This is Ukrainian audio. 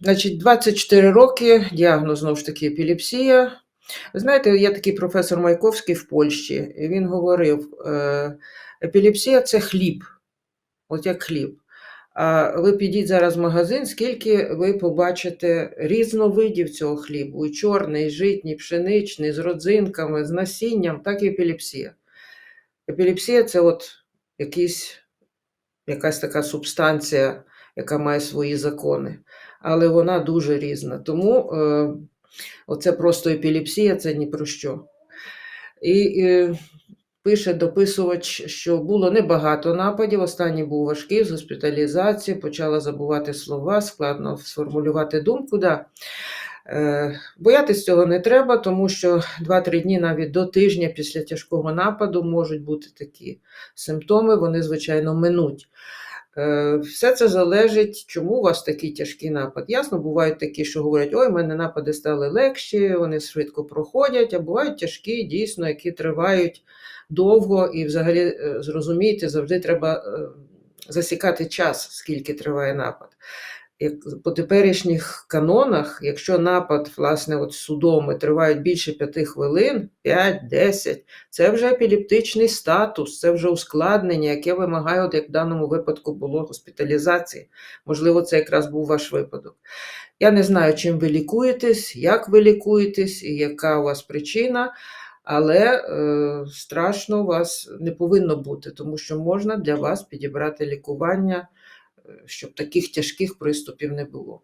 Значить, 24 роки, діагноз знову ж таки епілепсія. Знаєте, є такий професор Майковський в Польщі, і він говорив: е, епілепсія це хліб, от як хліб. А ви підіть зараз в магазин, скільки ви побачите різновидів цього хлібу: чорний, житній, пшеничний, з родзинками, з насінням, так і епілепсія. Епілепсія це от якийсь, якась така субстанція, яка має свої закони, але вона дуже різна. Тому е, оце просто епілепсія це ні про що. І е, пише дописувач, що було небагато нападів. Останній був важкий з госпіталізації, почала забувати слова, складно сформулювати думку. Да. Е, Боятись цього не треба, тому що 2-3 дні навіть до тижня після тяжкого нападу можуть бути такі симптоми, вони, звичайно, минуть. Е, Все це залежить, чому у вас такий тяжкий напад. Ясно, бувають такі, що говорять, ой, в мене напади стали легші, вони швидко проходять, а бувають тяжкі, дійсно, які тривають довго, і взагалі, зрозумієте, зрозумійте, завжди треба е, засікати час, скільки триває напад. Як по теперішніх канонах, якщо напад, власне, от судоми тривають більше 5 хвилин, 5-10, це вже епілептичний статус, це вже ускладнення, яке вимагає, от як в даному випадку було госпіталізації. Можливо, це якраз був ваш випадок. Я не знаю, чим ви лікуєтесь, як ви лікуєтесь і яка у вас причина, але е, страшно у вас не повинно бути, тому що можна для вас підібрати лікування, щоб таких тяжких приступів не було.